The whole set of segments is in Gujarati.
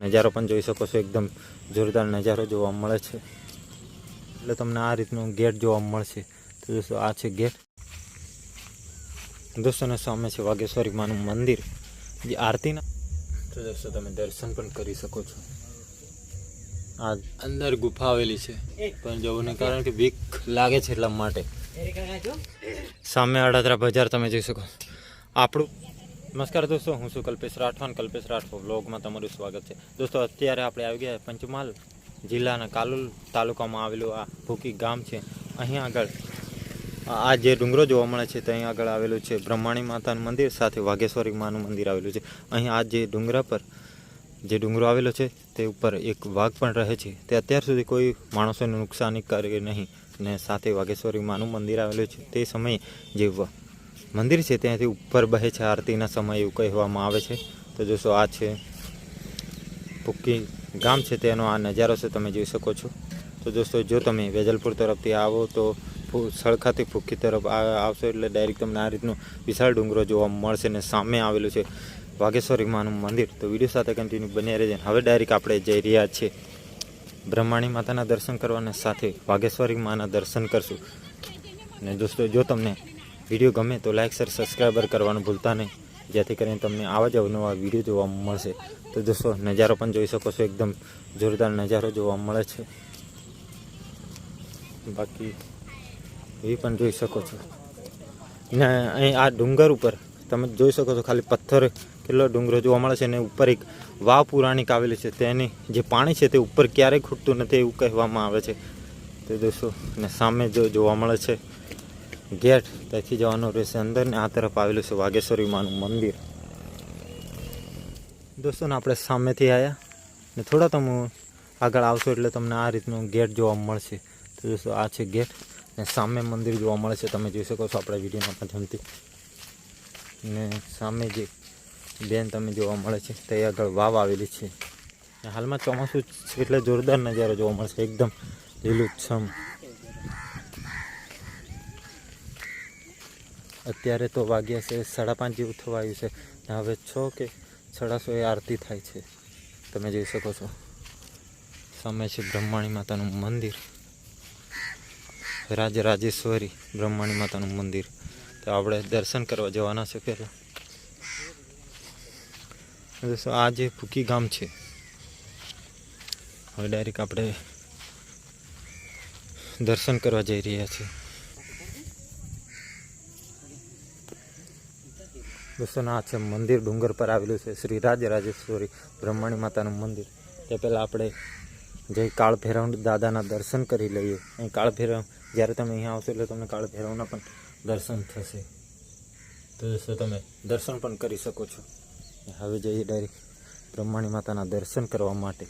નજારો પણ જોઈ શકો છો. એકદમ જોરદાર નજારો જોવા મળે છે. એટલે તમને આ રીતનું ગેટ જોવા મળશે. તો દોસ્તો આ છે ગેટ. દોસ્તોને સામે છે વાઘેશ્વરી માનું મંદિર. જે આરતીના તો દોસ્તો તમે દર્શન પણ કરી શકો છો. આ અંદર ગુફા આવેલી છે. પણ જવું કારણ કે બીક લાગે છે એટલા માટે. સામે અડાદરા બજાર તમે જોઈ શકો. આપણું નમસ્કાર દોસ્તો, હું છું કલ્પેશ રાઠવાન કલ્પેશ રાઠવા બ્લોગમાં તમારું સ્વાગત છે. દોસ્તો, અત્યારે આપણે આવી ગયા પંચમહાલ જિલ્લાના કાલુલ તાલુકામાં આવેલું આ ભૂકી ગામ છે. અહીં આગળ આ જે ડુંગરો જોવા મળે છે, ત્યાં આગળ આવેલું છે બ્રહ્માણી માતાનું મંદિર, સાથે વાઘેશ્વરી માનું મંદિર આવેલું છે. અહીં આ જે ડુંગરા પર જે ડુંગરો આવેલો છે, તે ઉપર એક વાઘ પણ રહે છે. તે અત્યાર સુધી કોઈ માણસોને નુકસાની કરે નહીં ને સાથે વાઘેશ્વરી માનું મંદિર આવેલું છે. તે સમયે જે મંદિર છે, ત્યાંથી ઉપર બહે છે, આરતીના સમય એવું કહેવામાં આવે છે. તો જોશો, આ છે પુક્કી ગામ છે, તેનો આ નજારો છે, તમે જોઈ શકો છો. તો દોસ્તો, જો તમે વેજલપુર તરફથી આવો, તો સળખાથી ફૂકી તરફ આવશો, એટલે ડાયરેક્ટ તમને આ રીતનું વિશાળ ડુંગરો જોવા મળશે ને સામે આવેલું છે વાઘેશ્વરી માનું મંદિર. તો વીડિયો સાથે કન્ટિન્યુ બન્યા રહેજે. હવે ડાયરેક્ટ આપણે જઈ રહ્યા છીએ બ્રહ્માણી માતાના દર્શન કરવાના સાથે વાઘેશ્વરી માના દર્શન કરશું. ને દોસ્તો, જો તમને વીડિયો ગમે તો લાઇક શેર, સબસ્ક્રાઈબર કરવાનું ભૂલતા નહીં. જેથી કરીને તમને આવા જ અવનવા વીડિયો જોવા મળશે. તો દોસ્તો, નજારો પણ જોઈ શકો છો. એકદમ જોરદાર નજારો જોવા મળે છે. બાકી એ પણ જોઈ શકો છો. ને અહીં આ ડુંગર ઉપર તમે જોઈ શકો છો ખાલી પથ્થર કેટલો ડુંગરો જોવા મળે છે અને ઉપર એક વાવ પુરાણિક આવેલી છે. તેની જે પાણી છે તે ઉપર ક્યારેય ખૂટતું નથી એવું કહેવામાં આવે છે. તો દોસ્તો, ને સામે જો જોવા મળે છે. ગેટ ત્યાંથી જવાનું રહેશે. અંદર ને આ તરફ આવેલું છે વાઘેશ્વરી માનું મંદિર. દોસ્તો, ને આપણે સામેથી આવ્યા ને થોડા તમે આગળ આવશો એટલે તમને આ રીતનું ગેટ જોવા મળશે. તો દોસ્તો, આ છે ગેટ ને સામે મંદિર જોવા મળે છે તમે જોઈ શકો છો આપણા વિડીયોના માધ્યમથી. ને સામે જે બેન તમે જોવા મળે છે તે આગળ વાવ આવેલી છે. હાલમાં ચોમાસું એટલે જોરદાર નજારો જોવા મળશે. એકદમ લીલુંછમ. અત્યારે તો વાગ્યા છે, સાડા પાંચ જેવું થવા આવ્યું છે. ને હવે છ કે સાડા એ આરતી થાય છે. તમે જોઈ શકો છો. સામે છે બ્રહ્માણી માતાનું મંદિર. રાજરાજેશ્વરી બ્રહ્માણી માતાનું મંદિર. તો આપણે દર્શન કરવા જવાના છે પહેલાં. આ જે ફૂકી ગામ છે, હવે ડાયરેક્ટ આપણે દર્શન કરવા જઈ રહ્યા છીએ. દોસ્તો આ છે મંદિર ડુંગર પર આવેલું છે. શ્રી રાજરાજેશ્વરી બ્રહ્માણી માતાનું મંદિર. તે પહેલાં આપણે જઈ કાળ ભૈરવ દાદાના દર્શન કરી લઈએ. અહીં કાળ ભૈરવ જ્યારે તમે અહીંયા આવશો એટલે તમને કાળ પણ દર્શન થશે. તો દોસ્તો તમે દર્શન પણ કરી શકો છો. હવે જઈએ ડાયરેક્ટ બ્રહ્માણી માતાના દર્શન કરવા માટે.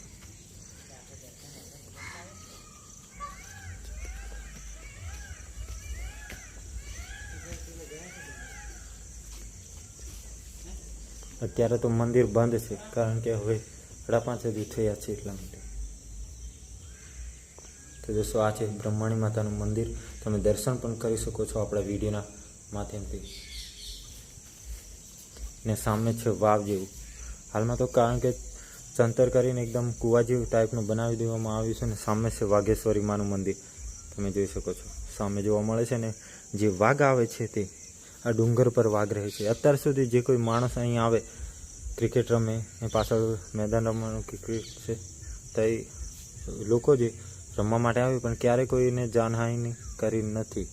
અત્યારે તો મંદિર બંધ છે, કારણ કે હવે સાડા પાંચ હજુ થયા છે એટલા માટે. તો દોસ્તો, આ છે બ્રહ્માણી માતાનું મંદિર. તમે દર્શન પણ કરી શકો છો આપણા વિડીયોના માધ્યમથી. ને સામે છે વાવ જેવું. હાલમાં તો કારણ કે ચંતર કરીને એકદમ કૂવા જેવું ટાઈપનું બનાવી દેવામાં આવ્યું છે ને સામે છે વાઘેશ્વરી માનું મંદિર. તમે જોઈ શકો છો. સામે જોવા મળે છે ને જે વાઘ આવે છે તે આ ડુંગર પર વાઘ રહે છે. અત્યાર સુધી જે કોઈ માણસ અહીં આવે ક્રિકેટ રમે એ પાછળ મેદાન રમવાનું ક્રિકેટ છે, તો એ લોકો જે રમવા માટે આવે, પણ ક્યારે કોઈને જાનહાનિ કરી નથી.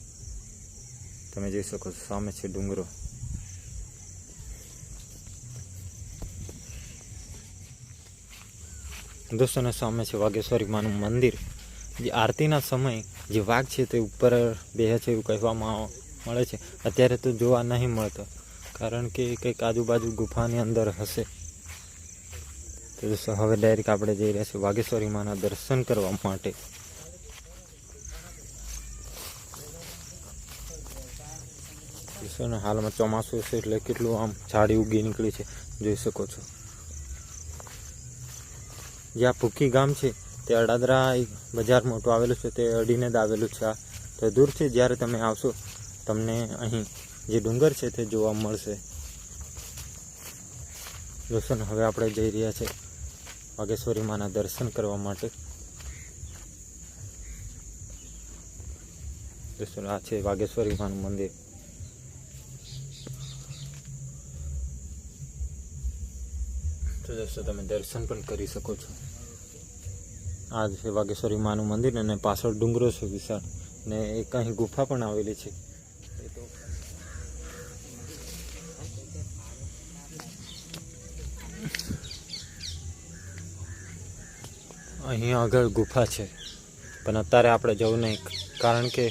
તમે જોઈ શકો છો, સામે છે ડુંગરો. દોસ્તોને સામે છે વાઘેશ્વરી માનું મંદિર. જે આરતીના સમય જે વાઘ છે તે ઉપર બેહે છે એવું કહેવામાં મળે છે. અત્યારે તો જોવા નહીં મળતો. કારણ કે કંઈક આજુબાજુ ગુફાની અંદર હશે. તો હવે ડાયરેક્ટ આપણે જઈ રહ્યા છીએ વાઘેશ્વરી માના દર્શન કરવા માટે. ને, હાલમાં ચોમાસું છે એટલે કેટલું આમ ઝાડી ઉગી નીકળી છે. જોઈ શકો છો. જ્યાં ભૂખી ગામ છે તે અડાદરા બજાર મોટું આવેલું છે, તે અડીને જ આવેલું છે આ. તો દૂરથી જ્યારે તમે આવશો તમને અહીં જે ડુંગર છે તે જોવા મળશે. દોસ્તો હવે આપણે જઈ રહ્યા છે વાગેશ્વરી માના દર્શન કરવા માટે. દોસ્તો આ છે વાગેશ્વરી માનું મંદિર. તો દોસ્તો તમે દર્શન પણ કરી શકો છો. આ છે વાગેશ્વરી માનું મંદિર અને પાછળ ડુંગરો છે વિશાળ. ને એક અહીં ગુફા પણ આવેલી છે. તો. આગળ ગુફા છે પણ અત્યારે આપણે જવું નહીં કારણ કે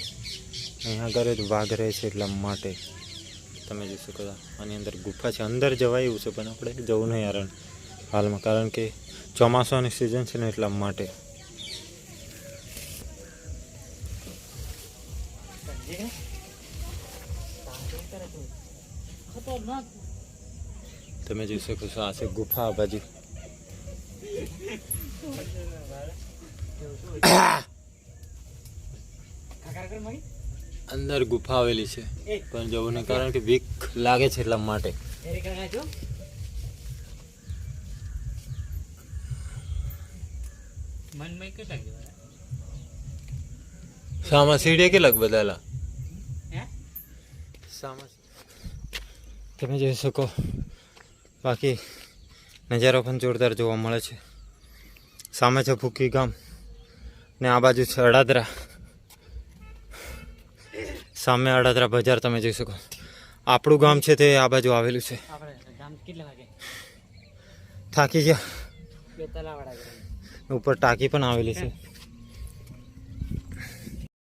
અહીંયા આગળ જ વાઘ રહે છે એટલા માટે. તમે જોઈ શકો આની અંદર ગુફા છે અંદર જવાય એવું છે પણ આપણે જવું નહીં યાર હાલમાં કારણ કે ચોમાસાની સિઝન છે ને એટલા માટે. તમે જોઈ શકો છો આ છે ગુફા બાજુ. અંદર ગુફા આવેલી છે. પણ જવું કારણ કે વીક લાગે છે એટલા માટે. મનમાં કેટલા જેવા સામા સીડે કેટલાક બદલા હે? સામા તમે જોઈ શકો બાકી નજારો પણ જોરદાર જોવા મળે છે. સામે છે ભૂકી ગામ ને આ બાજુ છે અડાદરા. સામે અડાદરા બજાર તમે જોઈ શકો. આપણું ગામ છે તે આ બાજુ આવેલું છે. થાકી ગયા. ઉપર ટાંકી પણ આવેલી છે.